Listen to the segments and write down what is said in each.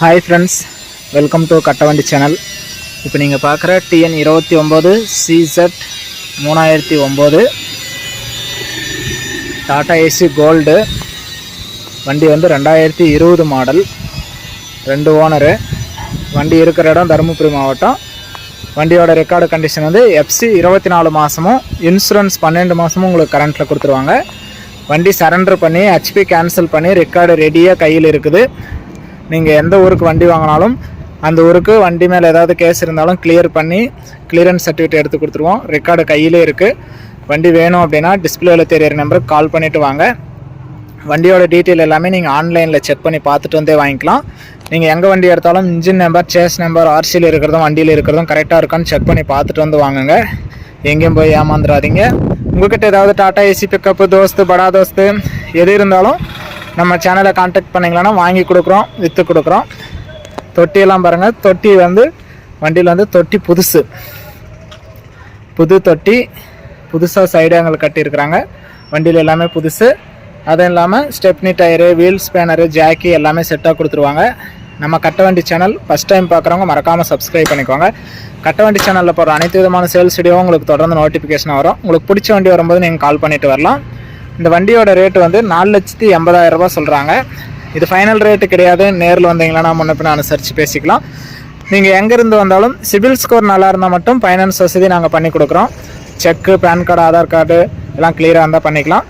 Hi friends welcome to Kattavandi channel இப்போ நீங்கள் பார்க்குற டிஎன் இருபத்தி ஒம்பது சிசெட் மூணாயிரத்தி ஒம்பது டாடா ஏசி கோல்டு வண்டி வந்து ரெண்டாயிரத்தி இருபது மாடல் ரெண்டு ஓனரு வண்டி இருக்கிற இடம் தருமபுரி மாவட்டம். வண்டியோட ரெக்கார்டு கண்டிஷன் வந்து எஃப்சி இருபத்தி நாலு மாதமும் இன்சூரன்ஸ் பன்னெண்டு மாதமும் உங்களுக்கு கரண்ட்டில் கொடுத்துருவாங்க. வண்டி சரண்டர் பண்ணி ஹெச்பி கேன்சல் பண்ணி ரெக்கார்டு ரெடியாக கையில் இருக்குது. நீங்கள் எந்த ஊருக்கு வண்டி வாங்கினாலும் அந்த ஊருக்கு வண்டி மேலே ஏதாவது கேஸ் இருந்தாலும் கிளியர் பண்ணி கிளியரன்ஸ் சர்டிஃபிகேட் எடுத்து கொடுத்துருவோம். ரெக்கார்டு கையிலே இருக்குது வண்டி வேணும் அப்படின்னா டிஸ்பிளேவில் தெரியற நம்பருக்கு கால் பண்ணிவிட்டு வாங்க. வண்டியோட டீட்டெயில் எல்லாமே நீங்கள் ஆன்லைனில் செக் பண்ணி பார்த்துட்டு வந்தே வாங்கிக்கலாம். நீங்கள் எங்கே வண்டி எடுத்தாலும் இன்ஜின் நம்பர் சேஸ் நம்பர் ஆர்சியில் இருக்கிறதும் வண்டியில் இருக்கிறதும் கரெக்டாக இருக்கான்னு செக் பண்ணி பார்த்துட்டு வந்து வாங்குங்க. எங்கேயும் போய் ஏமாந்துடாதீங்க. உங்கள்கிட்ட ஏதாவது டாட்டா ஏசி பிக்கப்பு தோஸ்து படா தோஸ்து எது இருந்தாலும் நம்ம சேனலை காண்டாக்ட் பண்ணிங்களான்னா வாங்கி கொடுக்குறோம் விற்று கொடுக்குறோம். தொட்டியெல்லாம் பாருங்கள் தொட்டி வந்து வண்டியில் வந்து தொட்டி புதுசு. புது தொட்டி புதுசாக சைடு எங்களுக்கு கட்டியிருக்கிறாங்க. வண்டியில் எல்லாமே புதுசு. அதுவும் இல்லாமல் stepney tyre wheel spanner jack எல்லாமே செட்டாக கொடுத்துருவாங்க. நம்ம கட்டவண்டி சேனல் ஃபஸ்ட் டைம் பார்க்குறவங்க மறக்காமல் சப்ஸ்கிரைப் பண்ணிக்கோங்க. கட்டவண்டி சேனலில் போகிற அனைத்து விதமான சேல்ஸ் வீடியோவும் உங்களுக்கு தொடர்ந்து நோட்டிஃபிகேஷன் வரும். உங்களுக்கு பிடிச்ச வண்டி வரும்போது நீங்கள் கால் பண்ணிட்டு வரலாம். இந்த வண்டியோட ரேட்டு வந்து நாலு லட்சத்தி எண்பதாயிரம் ரூபா சொல்கிறாங்க இது ஃபைனல் ரேட்டு கிடையாது. நேரில் வந்தீங்கன்னா முன்ன பின் அனுசரித்து பேசிக்கலாம். நீங்கள் எங்கேருந்து வந்தாலும் சிபில் ஸ்கோர் நல்லா இருந்தால் மட்டும் ஃபைனான்ஸ் வசதி நாங்கள் பண்ணி கொடுக்குறோம். Cheque pan card Aadhaar card எல்லாம் கிளியராக இருந்தால் பண்ணிக்கலாம்.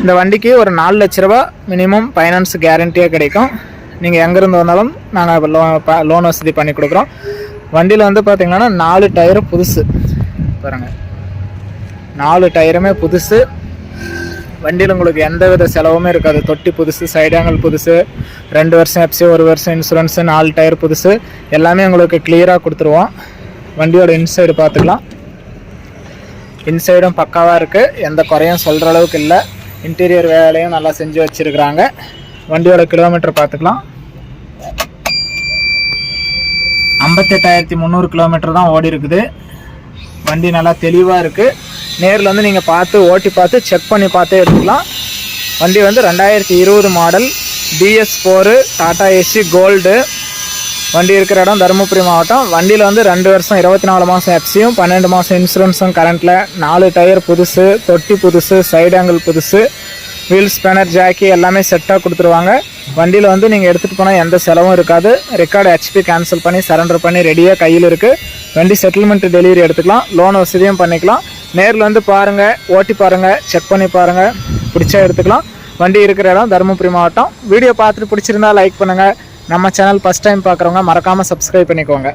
இந்த வண்டிக்கு ஒரு நாலு லட்ச ரூபா மினிமம் ஃபைனான்ஸ் கேரண்டியாக கிடைக்கும். நீங்கள் எங்கேருந்து வந்தாலும் நாங்கள் லோ லோன் வசதி பண்ணி கொடுக்குறோம். வண்டியில் வந்து பார்த்திங்கன்னா நாலு டயரும் புதுசு. பாருங்கள் நாலு டயருமே புதுசு. வண்டியில் உங்களுக்கு எந்த வித செலவுமே இருக்காது. தொட்டி புதுசு சைடாங்கல் புதுசு ரெண்டு வருஷம் எஃப்சி ஒரு வருஷம் இன்சூரன்ஸு நாலு டயர் புதுசு எல்லாமே உங்களுக்கு கிளியராக கொடுத்துருவோம். வண்டியோட இன்சைடு பார்த்துக்கலாம். இன்சைடும் பக்காவாக இருக்குது எந்த குறையும் சொல்கிற அளவுக்கு இல்லை. இன்டீரியர் வேலையும் நல்லா செஞ்சு வச்சுருக்குறாங்க. வண்டியோட கிலோமீட்டர் பார்த்துக்கலாம். ஐம்பத்தெட்டாயிரத்தி முந்நூறு கிலோமீட்டர் தான் ஓடி இருக்குது வண்டி நல்லா தெளிவாக இருக்குது நேரில் வந்து நீங்கள் பார்த்து ஓட்டி பார்த்து செக் பண்ணி பார்த்தே எடுத்துக்கலாம். வண்டி வந்து ரெண்டாயிரத்தி இருபது model BS four Tata Ace gold வண்டி இருக்கிற இடம் தருமபுரி மாவட்டம். வண்டியில் வந்து ரெண்டு வருஷம் இருபத்தி நாலு மாதம் எஃப்சியும் பன்னெண்டு மாதம் இன்சூரன்ஸும் கரண்ட்டில் நாலு டயர் புதுசு தொட்டி புதுசு சைடு ஆங்கிள் புதுசு வீல் ஸ்பேனர் ஜாக்கி எல்லாமே செட்டாக கொடுத்துருவாங்க. வண்டியில் வந்து நீங்கள் எடுத்துகிட்டு போனால் எந்த செலவும் இருக்காது. ரெக்கார்டு ஹெச்பி கேன்சல் பண்ணி சரண்டர் பண்ணி ரெடியாக கையில் இருக்குது வண்டி செட்டில்மெண்ட் டெலிவரி எடுத்துக்கலாம். லோன் வசதியும் பண்ணிக்கலாம். நேரில் வந்து பாருங்கள் ஓட்டி பாருங்கள் செக் பண்ணி பாருங்கள் பிடிச்சா எடுத்துக்கலாம். வண்டி இருக்கிற இடம் தருமபுரி மாவட்டம். வீடியோ பார்த்துட்டு பிடிச்சிருந்தா லைக் பண்ணுங்கள் நம்ம சேனல் ஃபஸ்ட் டைம் பார்க்குறவங்க மறக்காமல் சப்ஸ்கிரைப் பண்ணிக்கோங்க.